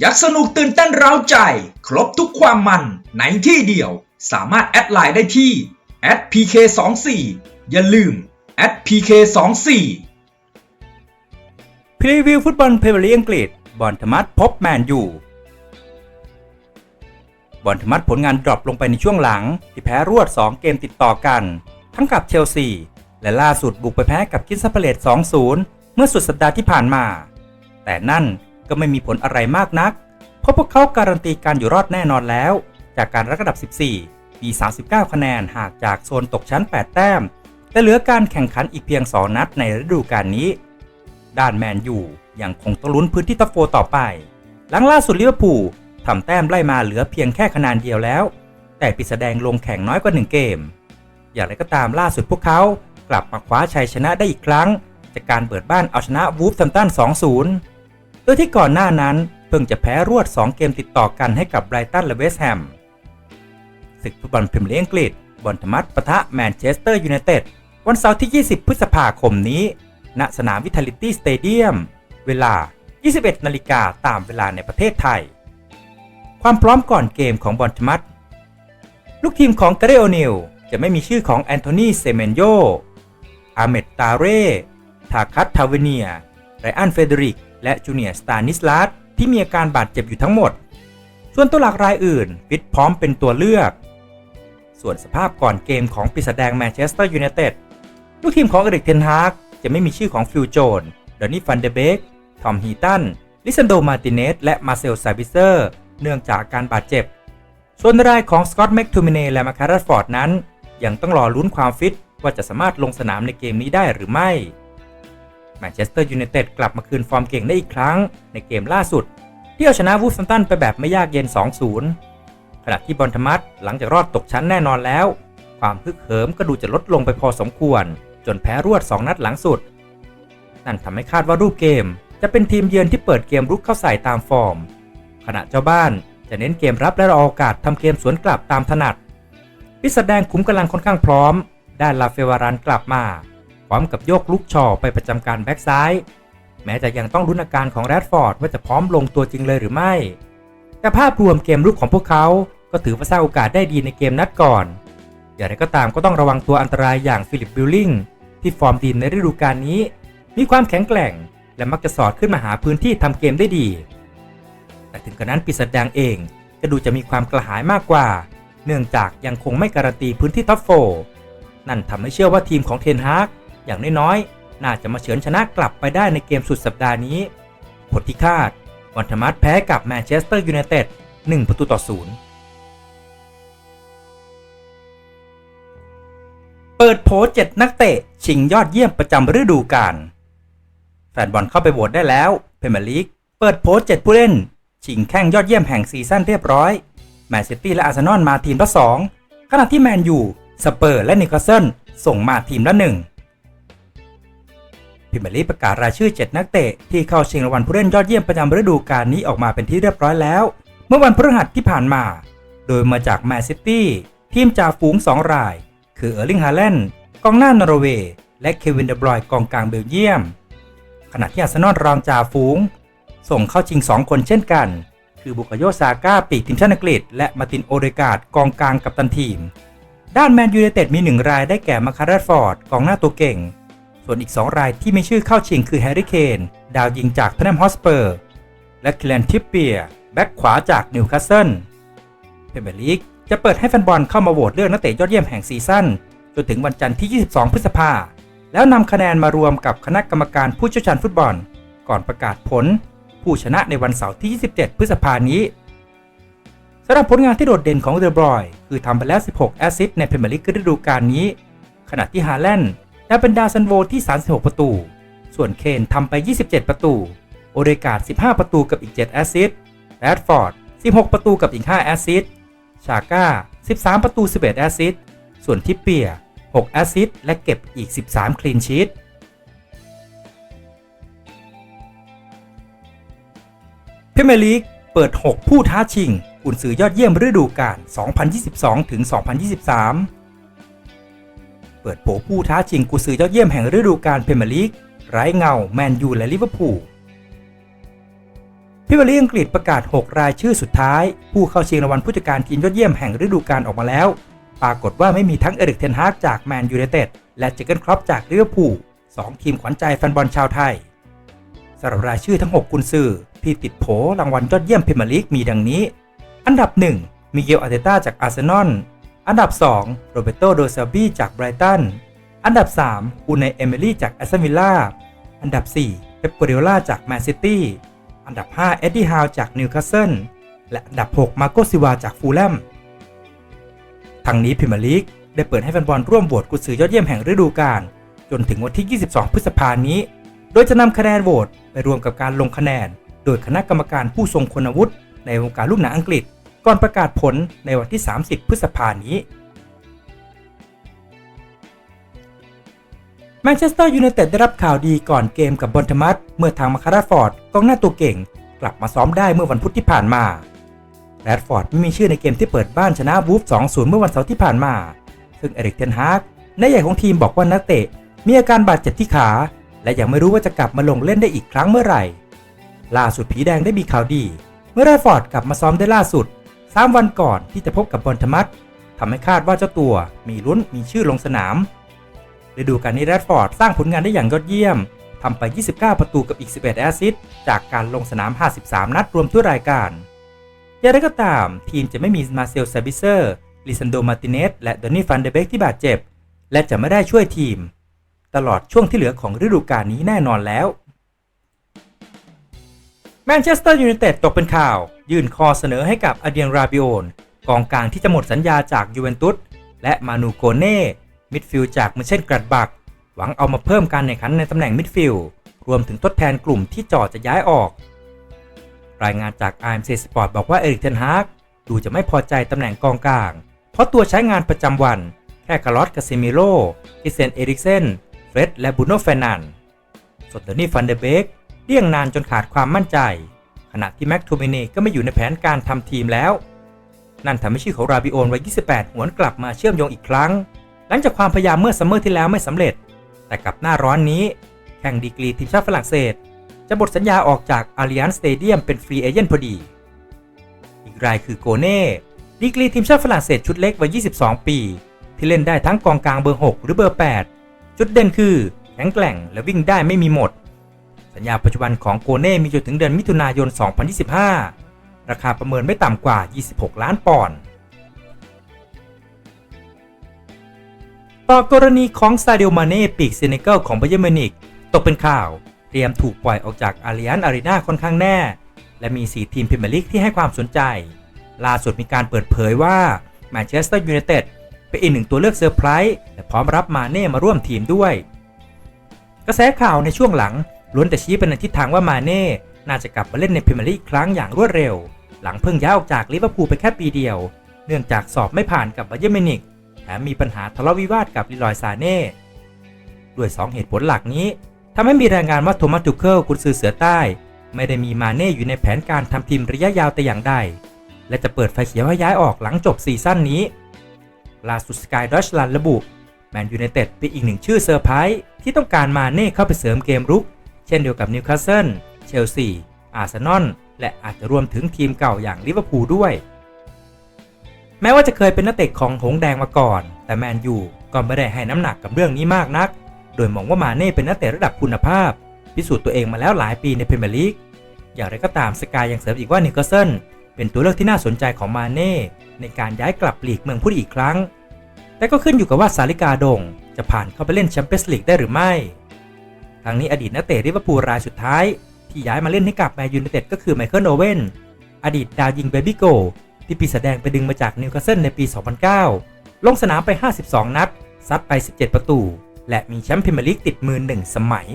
อยากสนุกตื่นเต้นเร้าใจ ครบทุกความมันในที่เดียว สามารถแอดไลน์ได้ที่ @pk24 อย่าลืม @pk24 พรีวิวฟุตบอลพรีเมียร์ลีกอังกฤษ บอลธรรมัดพบแมนยูบอลธรรมัดผลงานดรอปลงไปในช่วงหลัง ที่แพ้รวด 2 เกมติดต่อกัน ทั้งกับเชลซี และล่าสุดบุกไปแพ้กับคิสซัปาเลต2-0 เมื่อสุดสัปดาห์ที่ผ่านมา แต่นั่น ก็ไม่มีผลอะไรมากนัก เพราะพวกเขาการันตีการอยู่รอดแน่นอนแล้ว จากการรักอันดับ 14 มี 39 คะแนนหางจากโซนตกชั้น 8 แต้มและเหลือการแข่งขันอีกเพียง 2 นัดในฤดูกาลนี้ ด้านแมนยูยังคงต้องลุ้นพื้นที่ท็อปโฟต่อไป หลังล่าสุดลิเวอร์พูลทำแต้มไล่มาเหลือเพียงแค่คะแนนเดียวแล้ว แต่ปีแสดงลงแข่งน้อยกว่า 1 เกม อย่างไรก็ตามล่าสุดพวกเขากลับมาคว้าชัยชนะได้อีกครั้ง จากการเปิดบ้านเอาชนะวูฟแฮมตัน 2-0 โดยที่ก่อนหน้านั้นเพิ่งจะแพ้รวด 2 เกมติดต่อกันให้กับไบรตันและเวสต์แฮมศึกฟุตบอลพรีเมียร์ลีกอังกฤษบอลธรรมัดปะทะแมนเชสเตอร์ยูไนเต็ดวันเสาร์ที่ 20 พฤษภาคมนี้ ณ สนามวิทาลิตี้สเตเดียม เวลา 21 นาฬิกาตามเวลาในประเทศไทย ความพร้อมก่อนเกมของบอลธรรมัดลูกทีมของกาเรโอนิลจะไม่มีชื่อของแอนโทนีเซเมนโยอาเมดตาเร่ ทาคัตทาเวเนีย ไรอันเฟเดริก และจูเนียร์สตานิสลัสที่มีอาการบาดเจ็บอยู่ทั้งหมด ส่วนตัวหลักรายอื่นฟิตพร้อมเป็นตัวเลือก ส่วนสภาพก่อนเกมของปีศาจแดงแมนเชสเตอร์ยูไนเต็ดลูกทีมของเอริกเทนฮากจะไม่มีชื่อของฟิลโจนดอนนี่ฟันเดเบกทอมฮีตัน ลิซันโดมาติเนส และมาเซลซาบิเซอร์ เนื่องจากการบาดเจ็บ ส่วนรายของสกอตต์แม็กทูมิเนและมาคารัสฟอร์ดนั้น ยังต้องรอลุ้นความฟิตว่าจะสามารถลงสนามในเกมนี้ได้หรือไม่ แมนเชสเตอร์ยูไนเต็ดกลับมาคืนฟอร์มเก่งได้อีกครั้งในเกมล่าสุด ที่เอาชนะวูฟแฮมตันไปแบบไม่ยากเย็น 2-0 ขณะที่บอลธมัดหลังจากรอดตกชั้นแน่นอนแล้ว ความฮึกเหิมก็ดูจะลดลงไปพอสมควร จนแพ้รวด 2 นัดหลังสุด นั่นทำให้คาดว่ารูปเกม จะเป็นทีมเยือนที่เปิดเกมรุกเข้าใส่ตามฟอร์ม ขณะเจ้าบ้านจะเน้นเกมรับและรอโอกาสทำเกมสวนกลับตามถนัดพิสแดงขุมกำลังค่อนข้างพร้อม ด้านลาเฟวารันกลับมา ร้อมกับโยกลุกชอไปประจำการแบ็กซ้าย แม้จะยังต้องรุ้นอาการของแรดฟอร์ดว่าจะพร้อมลงตัวจริงเลยหรือไม่ แต่ภาพรวมเกมรุกของพวกเขา ก็ถือว่าสร้างโอกาสได้ดีในเกมนัดก่อน อย่างไรก็ตามก็ต้องระวังตัวอันตรายอย่างฟิลิปบิลลิงที่ฟอร์มดีในฤดูกาลนี้ มีความแข็งแกร่ง และมักจะสอดขึ้นมาหาพื้นที่ทำเกมได้ดี แต่ถึงกระนั้นปีศาจแดงเองก็ดูจะมีความกระหายมากกว่า เนื่องจากยังคงไม่การันตีพื้นที่ท็อปโฟร์นั่นทำให้เชื่อว่าทีมของเทนฮาก อย่างน้อยๆ น่าจะมาเฉือนชนะกลับไปได้ในเกมสุดสัปดาห์นี้ ผลที่คาดวันธรรมัดแพ้กับแมนเชสเตอร์ยูไนเต็ด1ประตูต่อศูนย์เปิดโผ7นักเตะ ชิงยอดเยี่ยมประจำฤดูกาลแฟนบอลเข้าไปโหวตได้แล้วเพเมลีกเปิดโผ7ผู้เล่น ชิงแข่งยอดเยี่ยมแห่งซีซั่นเรียบร้อยแมนซิตี้และอาร์เซนอลมาทีมละ2ขณะที่แมนยูสเปอร์และนิคาเซิลส่งมาทีมละ1 พิมยร์ลีประกาศรายชื่อ 7 นักเตะ ที่เข้าชิงรางวัลผู้เล่นยอดเยี่ยมประจำฤดูกาลนี้ออกมาเป็นที่เรียบร้อยแล้ว เมื่อวันพฤหัสที่ผ่านมา โดยมาจากแมนซิตี้ทีมจ่าฝูง 2 ราย คือเออร์ลิงฮาแลนด์กองหน้านอร์เวย์และเควินเดบรอยน์กองกลางเบลเยียม ขณะที่อาร์เซนอลรองจ่าฝูง ส่งเข้าชิง 2 คนเช่นกัน คือบุคโยซาก้าปีกทีมชาติอังกฤษ และมาตินโอเดกาดกองกลางกับตันทีม ด้านแมนยูไนเต็ดมีหนึ่งรายได้แก่มาคาร์ดฟอร์ดกองหน้าตัวเก่ง ส่วนอีก 2 รายที่ไมีชื่อเข้าชิงคือแฮร์รี่เคนดาวยิงจากเทนแนมฮอสเปอร์ และเคลนทิปเปียร์แบ็กขวาจากนิวคาสเซิลเพเบอร์ลีกจะเปิดให้แฟนบอลเข้ามาโหวตเลือกนักเตะยอดเยี่ยมแห่งซีซั่นจนถึงวันจันทร์ที่ 22 พฤษภาแล้วนำคะแนนมารวมกับคณะกรรมการผู้เชี่ยวชาญฟุตบอล ก่อนประกาศผล ผู้ชนะในวันเสาร์ที่ 27 พฤษภานี้สำหรับผลงานที่โดดเด่นของเดอบรอย คือทำไปแล้ว 16 แอสซิสต์ในพรีเมียร์ลีกฤดูกาลนี้ ขณะที่ฮาแลนด์ และเป็นดาวซันโวที่ 36 ประตู ส่วนเคนทำไป 27 ประตู โอเดกาด15 ประตูกับอีก 7 แอสซิสต์แรดฟอร์ด 16 ประตูกับอีก 5 แอสซิสต์ ชาก้า 13 ประตู 11 แอสซิสต์ ส่วนทิปเปีย 6 แอสซิสต์ และเก็บอีก 13 คลีนชีตพรีเมลีกเปิด 6 ผู้ท้าชิง กุนซือยอดเยี่ยมฤดูกาล 2022ถึง2023 เปิดโผผู้ท้าชิงกุซือยอดเยี่ยมแห่งฤดูกาลพรีเมียร์ลีกไร้เงาแมนยูและลิเวอร์พูลพิบลีอังกฤษประกาศ 6 รายชื่อสุดท้าย ผู้เข้าชิงรางวัลผู้จัดการทีมยอดเยี่ยมแห่งฤดูกาลออกมาแล้ว ปรากฏว่าไม่มีทั้งเอริกเทนฮากจากแมนยูไนเต็ดและเจเกนครอปจากลิเวอร์พูลสองทีมขวัญใจแฟนบอลชาวไทยสำหรับรายชื่อทั้ง 6 กุนซือที่ติดโผรางวัลยอดเยี่ยมพรีเมียร์ลีกมีดังนี้ อันดับ 1 มิเกลอาร์เตต้าจากอาร์เซนอล อันดับ 2 โรเบโตโดเซาบีจากไบรตัน อันดับ 3 อูนายเอมิลี่จากแอสตันวิลล่า อันดับ 4 เปปกัวเดโอล่าจากแมนซิตี้ อันดับ 5 เอ็ดดี้ฮาวจากนิวคาสเซิล และอันดับ 6 มาโกซิวาจากฟูลแลม ทั้งนี้พรีเมียร์ลีกได้เปิดให้แฟนบอลร่วมโหวตกุญซือยอดเยี่ยมแห่งฤดูกาลจนถึงวันที่ 22 พฤษภาคมนี้ โดยจะนำคะแนนโหวตไปรวมกับการลงคะแนน โดยคณะกรรมการผู้ทรงคุณวุฒิในวงการลูกหนังอังกฤษ ก่อนประกาศผลในวันที่ 30 พฤษภาคมนี้แมนเชสเตอร์ยูไนเต็ดได้รับข่าวดีก่อนเกมกับบอนทมัสเมื่อทางมาคาราฟอร์ดกองหน้าตัวเก่ง กลับมาซ้อมได้เมื่อวันพุธที่ผ่านมาแรดฟอร์ดไม่มีชื่อในเกมที่เปิดบ้านชนะวูฟ 2-0 เมื่อวันเสาร์ที่ผ่านมา ซึ่งเอริกเทนฮากนายใหญ่ของทีมบอกว่านักเตะ มีอาการบาดเจ็บที่ขา และยังไม่รู้ว่าจะกลับมาลงเล่นได้อีกครั้งเมื่อไหร่ ล่าสุดผีแดงได้มีข่าวดี เมื่อแรดฟอร์ดกลับมาซ้อมได้ล่าสุด 3 วันก่อนที่จะพบกับบอนทมัสทำให้คาดว่าเจ้าตัวมีลุ้นมีชื่อลงสนามฤดูกาลนี้แรดฟอร์ดสร้างผลงานได้อย่างยอดเยี่ยมทำไป 29 ประตูกับอีก 11 แอสซิสต์จากการลงสนาม 53 นัดรวมทุกรายการอย่างไรก็ตาม ทีมจะไม่มีมาเซลซาบิเซอร์ลิซันโดมาติเนสและดอนนี่ฟันเดเบกที่บาดเจ็บ และจะไม่ได้ช่วยทีม ตลอดช่วงที่เหลือของฤดูกาลนี้แน่นอนแล้ว แมนเชสเตอร์ยูไนเต็ดตกเป็นข่าว ยื่นคอเสนอให้กับอาเดียนราบิโอนกองกลางที่จะหมดสัญญาจากยูเวนตุสและมานูโกเน่มิดฟิลด์จากมือเช่นกรัดบัก หวังเอามาเพิ่มการแข่งขันในตำแหน่งมิดฟิลด์รวมถึงทดแทนกลุ่มที่จอจะย้ายออก รายงานจาก RMC Sport บอกว่าเอริกเทนฮากดูจะไม่พอใจตำแหน่งกองกลาง เพราะตัวใช้งานประจำวัน แค่คาร์ลอสกาซิมิโลคิเซนเอริกเซนเฟร็ดและบูโนเฟนันส่วนเดนี่ฟันเดเบก เลี่ยงนานจนขาดความมั่นใจ ขณะที่แม็กโทเมเน่ก็ไม่อยู่ในแผนการทำทีมแล้ว นั่นทำให้ชื่อของราบิโอนวัย 28 หวนกลับมาเชื่อมโยงอีกครั้ง หลังจากความพยายามเมื่อซัมเมอร์ที่แล้วไม่สำเร็จ แต่กับหน้าร้อนนี้ แข่งดีกรีทีมชาติฝรั่งเศส จะหมดสัญญาออกจากอาริอันสเตเดียมเป็นฟรีเอเจนต์พอดี อีกรายคือโกเน่ดีกรีทีมชาติฝรั่งเศสชุดเล็กวัย 22 ปี ที่เล่นได้ทั้งกองกลางเบอร์ 6 หรือเบอร์ 8 จุดเด่นคือแข็งแกร่งและวิ่งได้ไม่มีหมด สัญญาปัจจุบันของโกเน่มีจนถึงเดือนมิถุนายน 2025 ราคาประเมินไม่ต่ำกว่า 26 ล้านปอนด์ต่อกรณีของซาเด o มาเน่ปีกเซเนกัลของไบเยอร์มินิกตกเป็นข่าว เตรียมถูกปล่อยออกจากอาริอันอารีนาค่อนข้างแน่ และมี 4 ทีมพรีเมียร์ลีกที่ให้ความสนใจ ล่าสุดมีการเปิดเผยว่าแมนเชสเตอร์ยูไนเต็ดเป็นอีกหนึ่งตัวเลือกเซอร์ไพรส์และพร้อมรับมาเน่มาร่วมทีมด้วย กระแสข่าวในช่วงหลัง ล้วนแต่ชี้ไปในทิศทางว่ามาเน่น่าจะกลับมาเล่นในพรีเมียร์ลีกอีกครั้งอย่างรวดเร็ว หลังเพิ่งย้ายออกจากลิเวอร์พูลไปแค่ปีเดียว เนื่องจากสอบไม่ผ่านกับไบเยอร์มินิกแถมมีปัญหาทะเลาะวิวาทกับลิลอยซาเน่ด้วย 2 เหตุผลหลักนี้ทำให้มีรายงานว่าโทมัสทูเคิลกุนซือเสือใต้ ไม่ได้มีมาเน่อยู่ในแผนการทำทีมระยะยาวแต่อย่างใด และจะเปิดไฟเขียวให้ย้ายออกหลังจบซีซั่นนี้ล่าสุดสกายดอชลันระบุแมนยูไนเต็ดเป็นอีกหนึ่งชื่อเซอร์ไพรส์ที่ต้องการมาเน่เข้าไปเสริมเกมรุก เช่นเดียวกับนิวคาสเซิล เชลซี อาร์เซนอล และอาจจะรวมถึงทีมเก่าอย่างลิเวอร์พูลด้วย แม้ว่าจะเคยเป็นนักเตะของหงแดงมาก่อน แต่แมนยูก็ไม่ได้ให้น้ำหนักกับเรื่องนี้มากนัก โดยมองว่ามาเน่เป็นนักเตะระดับคุณภาพ พิสูจน์ตัวเองมาแล้วหลายปีในพรีเมียร์ลีก อย่างไรก็ตามสกายยังเสริมอีกว่านิวคาสเซิลเป็นตัวเลือกที่น่าสนใจของมาเน่ในการย้ายกลับลีกเมืองพุทธอีกครั้ง แต่ก็ขึ้นอยู่กับว่าซาลิกาดง จะผ่านเข้าไปเล่นแชมเปี้ยนส์ลีกได้หรือไม่ ทางนี้อดีตนักเตะลิเวอร์พูลรายสุดท้าย ที่ย้ายมาเล่นให้กับแมนยูไนเต็ดก็คือไมเคิลโอเว่นอดีตดาวยิงเบบี้โกที่ปีแสดงไปดึงมาจากนิวคาสเซิลในปี 2009 ลงสนามไป 52 นัด ซัดไป 17 ประตู และมีแชมป์พรีเมียร์ลีกติดมือหนึ่งสมัย